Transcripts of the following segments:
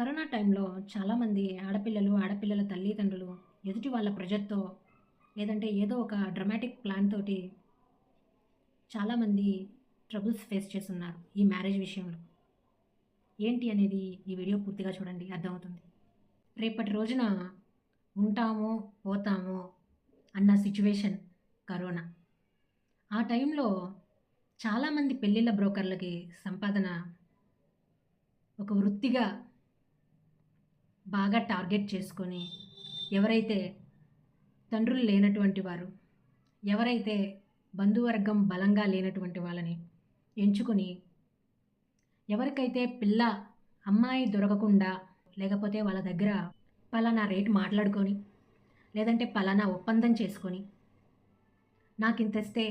Corona టైంలో చాలామంది ఆడపిల్లలు ఆడపిల్లల తల్లిదండ్రులు ఎదుటి వాళ్ళ ప్రెజర్తో లేదంటే ఏదో ఒక డ్రమాటిక్ ప్లాన్ తోటి చాలామంది ట్రబుల్స్ ఫేస్ చేస్తున్నారు ఈ మ్యారేజ్ విషయంలో. ఏంటి అనేది ఈ వీడియో పూర్తిగా చూడండి అర్థమవుతుంది. రేపటి రోజున ఉంటామో పోతామో అన్న సిచ్యువేషన్ కరోనా. ఆ టైంలో చాలామంది పెళ్ళిళ్ళ బ్రోకర్లకి సంపాదన ఒక వృత్తిగా బాగా టార్గెట్ చేసుకొని ఎవరైతే తండ్రులు లేనటువంటి వారు ఎవరైతే బంధువర్గం బలంగా లేనటువంటి వాళ్ళని ఎంచుకొని ఎవరికైతే పిల్ల అమ్మాయి దొరకకుండా లేకపోతే వాళ్ళ దగ్గర పలానా రేటు మాట్లాడుకొని లేదంటే పలానా ఒప్పందం చేసుకొని నాకు ఇంత ఇస్తే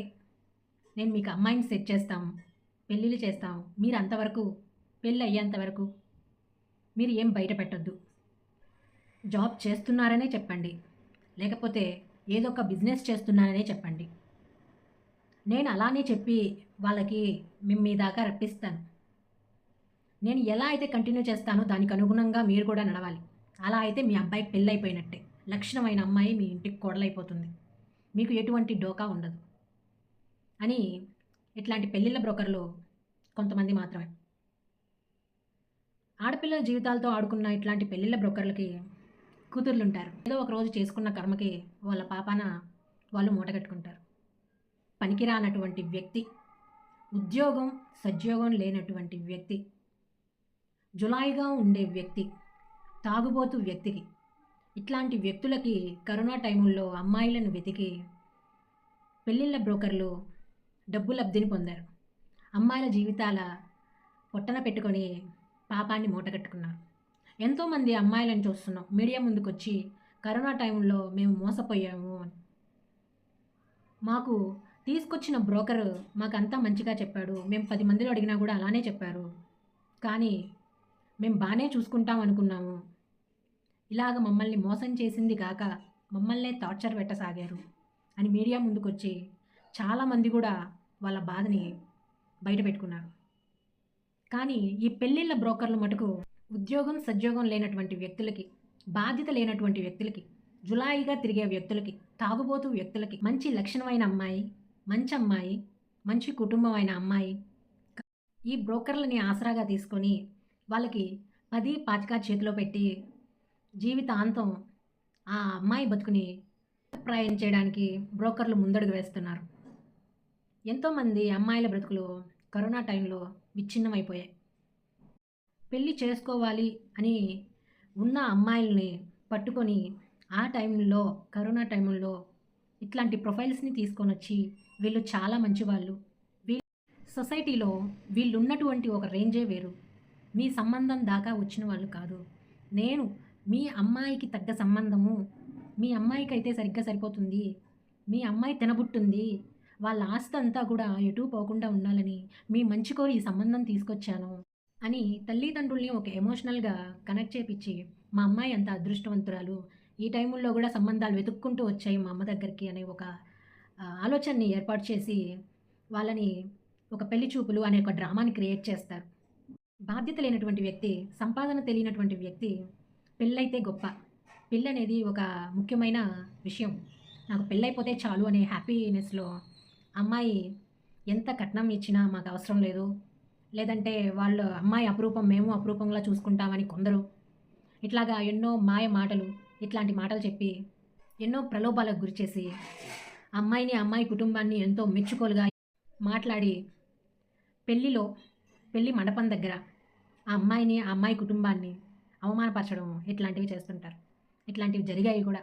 నేను మీకు అమ్మాయిని సెట్ చేస్తాము పెళ్ళిళ్ళు చేస్తాము మీరు అంతవరకు పెళ్ళి అయ్యేంత వరకు మీరు ఏం బయట పెట్టొద్దు. జాబ్ చేస్తున్నారనే చెప్పండి. లేకపోతే ఏదో ఒక బిజినెస్ చేస్తున్నారనే చెప్పండి. నేను అలానే చెప్పి వాళ్ళకి మేము మీ దాకా రప్పిస్తాను. నేను ఎలా అయితే కంటిన్యూ చేస్తానో దానికి అనుగుణంగా మీరు కూడా నడవాలి. అలా అయితే మీ అబ్బాయికి పెళ్ళి అయిపోయినట్టే లక్షణమైన అమ్మాయి మీ ఇంటికి కోడలైపోతుంది. మీకు ఎటువంటి డోకా ఉండదు. అని ఇట్లాంటి పెళ్ళిళ్ళ బ్రోకర్లు కొంతమంది మాత్రమే. ఆడపిల్లల జీవితాలతో ఆడుకున్న ఇట్లాంటి పెళ్ళిళ్ళ బ్రోకర్లకి కూతుర్లుంటారు. ఏదో ఒక రోజు చేసుకున్న కర్మకి వాళ్ళ పాపాన వాళ్ళు మూటగట్టుకుంటారు పనికిరానటువంటి వ్యక్తి ఉద్యోగం సద్యోగం లేనటువంటి వ్యక్తి జులాయిగా ఉండే వ్యక్తి తాగుబోతు వ్యక్తికి ఇట్లాంటి వ్యక్తులకి కరోనా టైముల్లో అమ్మాయిలను వెతికి పెళ్ళిళ్ళ బ్రోకర్లు డబ్బు లబ్ధిని పొందారు. అమ్మాయిల జీవితాల పొట్టన పెట్టుకొని పాపాన్ని మూటగట్టుకున్నారు ఎంతోమంది అమ్మాయిలను చూస్తున్నాం. మీడియా ముందుకొచ్చి కరోనా టైంలో మేము మోసపోయాము అని. మాకు తీసుకొచ్చిన బ్రోకర్ మాకంతా మంచిగా చెప్పాడు. మేము పది మందిలో అడిగినా కూడా అలానే చెప్పారు. కానీ మేము బాగానే చూసుకుంటాం అనుకున్నాము. ఇలాగ మమ్మల్ని మోసం చేసింది కాక మమ్మల్నే టార్చర్ పెట్టసాగారు అని మీడియా ముందుకొచ్చి చాలామంది కూడా వాళ్ళ బాధని బయట పెట్టుకున్నారు కానీ ఈ పెళ్ళిళ్ళ బ్రోకర్లు మటుకు ఉద్యోగం సద్యోగం లేనటువంటి వ్యక్తులకి బాధ్యత లేనటువంటి వ్యక్తులకి జులాయిగా తిరిగే వ్యక్తులకి తాగుబోతు వ్యక్తులకి మంచి లక్షణమైన అమ్మాయి మంచి అమ్మాయి మంచి కుటుంబం అయిన అమ్మాయి ఈ బ్రోకర్లని ఆసరాగా తీసుకొని వాళ్ళకి పది పాతిక చేతిలో పెట్టి జీవితాంతం ఆ అమ్మాయి బతుకుని ప్రయాణం చేయడానికి బ్రోకర్లు ముందడుగు వేస్తున్నారు. ఎంతోమంది అమ్మాయిల బ్రతుకులు కరోనా టైంలో విచ్ఛిన్నమైపోయాయి. పెళ్ళి చేసుకోవాలి అని ఉన్న అమ్మాయిల్ని పట్టుకొని ఆ టైంలో కరోనా టైంలో ఇట్లాంటి ప్రొఫైల్స్ని తీసుకొని వచ్చి వీళ్ళు చాలా మంచివాళ్ళు. వీళ్ళు సొసైటీలో వీళ్ళు ఉన్నటువంటి ఒక రేంజే వేరు. మీ సంబంధం దాకా వచ్చిన వాళ్ళు కాదు. నేను మీ అమ్మాయికి తగ్గ సంబంధము మీ అమ్మాయికి అయితే సరిగ్గా సరిపోతుంది మీ అమ్మాయి తినబుట్టుంది వాళ్ళ ఆస్తి అంతా కూడా ఎటు పోకుండా ఉండాలని మీ మంచి కోరి ఈ సంబంధం తీసుకొచ్చాను. అని తల్లిదండ్రుల్ని ఒక ఎమోషనల్గా కనెక్ట్ చేపించి మా అమ్మాయి అంత అదృష్టవంతురాలు ఈ టైముల్లో కూడా సంబంధాలు వెతుక్కుంటూ వచ్చాయి మా అమ్మ దగ్గరికి అనే ఒక ఆలోచనని ఏర్పాటు చేసి వాళ్ళని ఒక పెళ్ళి చూపులు అనే ఒక డ్రామాని క్రియేట్ చేస్తారు. బాధ్యత లేనటువంటి వ్యక్తి సంపాదన తెలియనటువంటి వ్యక్తి పెళ్ళైతే గొప్ప. పెళ్ళి అనేది ఒక ముఖ్యమైన విషయం. నాకు పెళ్ళైపోతే చాలు అనే హ్యాపీనెస్లో అమ్మాయి ఎంత కట్నం ఇచ్చినా మాకు అవసరం లేదు. లేదంటే వాళ్ళు అమ్మాయి అపురూపం మేము అపురూపంగా చూసుకుంటామని కొందరు ఇట్లాగా ఎన్నో మాయ మాటలు ఇట్లాంటి మాటలు చెప్పి ఎన్నో ప్రలోభాలకు గురిచేసి అమ్మాయిని అమ్మాయి కుటుంబాన్ని ఎంతో మెచ్చుకోలుగా మాట్లాడి పెళ్ళిలో పెళ్ళి మండపం దగ్గర ఆ అమ్మాయిని ఆ అమ్మాయి కుటుంబాన్ని అవమానపరచడం ఇట్లాంటివి చేస్తుంటారు. ఇట్లాంటివి జరిగాయి కూడా.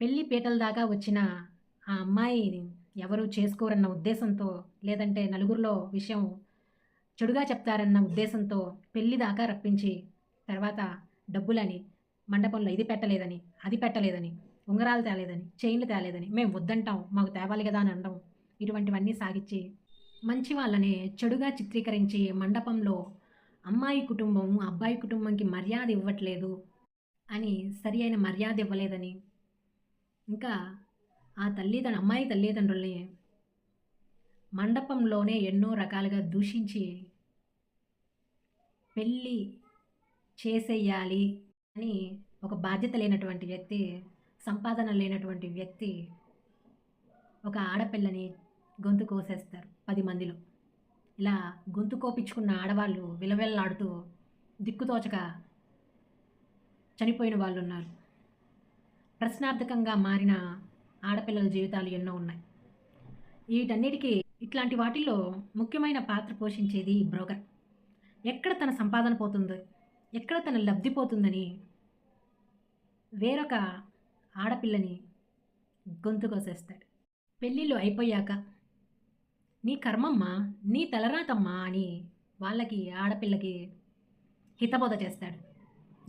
పెళ్ళి పీటల దాకా వచ్చిన ఆ అమ్మాయిని ఎవరు చేసుకోరన్న ఉద్దేశంతో లేదంటే నలుగురిలో విషయం చెడుగా చెప్తారన్న ఉద్దేశంతో పెళ్ళి దాకా రప్పించి తర్వాత డబ్బులని మండపంలో ఇది పెట్టలేదని అది పెట్టలేదని ఉంగరాలు తేలేదని చైన్లు తేలేదని మేము వద్దంటాం మాకు తేవాలి కదా అని అనడం ఇటువంటివన్నీ సాగించి మంచి వాళ్ళని చెడుగా చిత్రీకరించి మండపంలో అమ్మాయి కుటుంబం అబ్బాయి కుటుంబంకి మర్యాద ఇవ్వట్లేదు అని సరి అయిన మర్యాద ఇవ్వలేదని ఇంకా ఆ తల్లిదండ్రులు అమ్మాయి తల్లిదండ్రుల్ని మండపంలోనే ఎన్నో రకాలుగా దూషించి పెళ్ళి చేసేయాలి అని ఒక బాధ్యత లేనటువంటి వ్యక్తి సంపాదన లేనటువంటి వ్యక్తి ఒక ఆడపిల్లని గొంతు కోసేస్తారు పది మందిలో. ఇలా గొంతు కోపించుకున్న ఆడవాళ్ళు విలవిల్లాడుతూ దిక్కుతోచక చనిపోయిన వాళ్ళు ఉన్నారు. ప్రశ్నార్థకంగా మారిన ఆడపిల్లల జీవితాలు ఎన్నో ఉన్నాయి. వీటన్నిటికీ ఇట్లాంటి వాటిల్లో ముఖ్యమైన పాత్ర పోషించేది ఈ బ్రోకర్. ఎక్కడ తన సంపాదన పోతుందో? ఎక్కడ తన లబ్ధి పోతుందని? వేరొక ఆడపిల్లని గొంతు కోసేస్తాడు. పెళ్ళిళ్ళు అయిపోయాక నీ కర్మమ్మా నీ తలరాతమ్మా అని వాళ్ళకి ఆడపిల్లకి హితబోధ చేస్తాడు.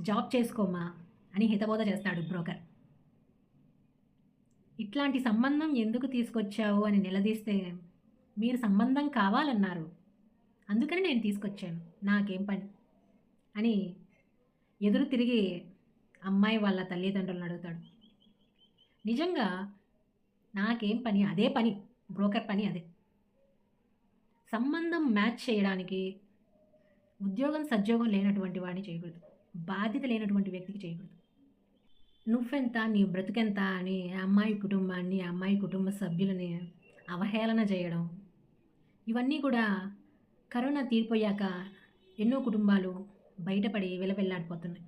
జాబ్ చేసుకోమ్మా అని హితబోధ చేస్తాడు బ్రోకర్. ఇట్లాంటి సంబంధం ఎందుకు తీసుకొచ్చావు? అని నిలదీస్తే మీరు సంబంధం కావాలన్నారు. అందుకని నేను తీసుకొచ్చాను. నాకేం పని? అని ఎదురు తిరిగి అమ్మాయి వాళ్ళ తల్లిదండ్రులను అడుగుతాడు. నిజంగా నాకేం పని? అదే పని. బ్రోకర్ పని అదే. సంబంధం మ్యాచ్ చేయడానికి ఉద్యోగం సద్యోగం లేనటువంటి వాడిని చేయకూడదు. బాధ్యత లేనటువంటి వ్యక్తికి చేయకూడదు. నువ్వెంత? నీ బ్రతుకెంత? అని అమ్మాయి కుటుంబాన్ని అమ్మాయి కుటుంబ సభ్యులని అవహేళన చేయడం ఇవన్నీ కూడా కరోనా తీరిపోయాక ఎన్నో కుటుంబాలు బయటపడి విలవెల్లాడిపోతున్నాయి.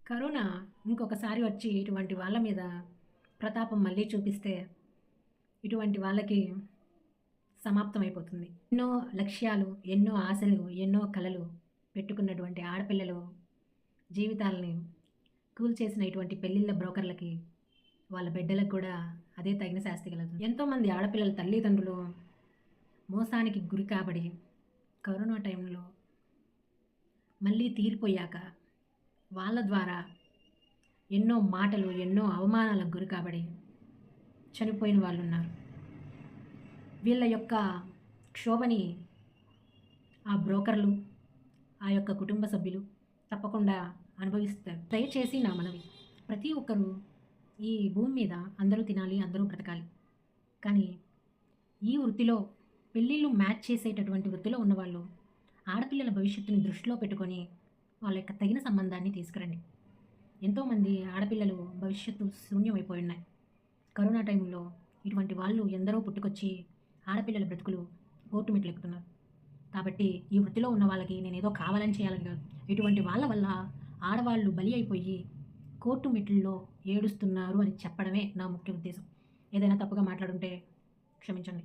కరోనా ఇంకొకసారి వచ్చి ఇటువంటి వాళ్ళ మీద ప్రతాపం మళ్ళీ చూపిస్తే ఇటువంటి వాళ్ళకి సమాప్తమైపోతుంది. ఎన్నో లక్ష్యాలు ఎన్నో ఆశలు ఎన్నో కళలు పెట్టుకున్నటువంటి ఆడపిల్లలు జీవితాలని కూల్చేసిన ఇటువంటి పెళ్ళిళ్ళ బ్రోకర్లకి వాళ్ళ బిడ్డలకు కూడా అదే తగిన శాస్తి కలదు ఎంతోమంది ఆడపిల్లల తల్లిదండ్రులు మోసానికి గురి కాబడి కరోనా టైంలో మళ్ళీ తీరిపోయాక వాళ్ళ ద్వారా ఎన్నో మాటలు ఎన్నో అవమానాలకు గురి కాబడి చనిపోయిన వాళ్ళు ఉన్నారు వీళ్ళ యొక్క క్షోభని ఆ బ్రోకర్లు ఆ యొక్క కుటుంబ సభ్యులు తప్పకుండా అనుభవిస్తారు. దయచేసి నా మనవి ప్రతి ఒక్కరూ ఈ భూమి మీద అందరూ తినాలి అందరూ బ్రతకాలి. కానీ ఈ వృత్తిలో పెళ్ళిళ్ళు మ్యాచ్ చేసేటటువంటి వృత్తిలో ఉన్నవాళ్ళు ఆడపిల్లల భవిష్యత్తుని దృష్టిలో పెట్టుకొని వాళ్ళ యొక్క తగిన సంబంధాన్ని తీసుకురండి. ఎంతోమంది ఆడపిల్లలు భవిష్యత్తు శూన్యమైపోయి ఉన్నాయి. కరోనా టైంలో ఇటువంటి వాళ్ళు ఎందరో పుట్టుకొచ్చి ఆడపిల్లల బ్రతుకులు కోర్టు మెట్లు ఎక్కుతున్నారు కాబట్టి ఈ వృత్తిలో ఉన్న వాళ్ళకి నేను ఏదో కావాలని చేయాలని కాదు. ఇటువంటి వాళ్ళ వల్ల ఆడవాళ్ళు బలి అయిపోయి కోర్టు మెట్లలో ఏడుస్తున్నారు అని చెప్పడమే నా ముఖ్య ఉద్దేశం. ఏదైనా తప్పుగా మాట్లాడుంటే క్షమించండి.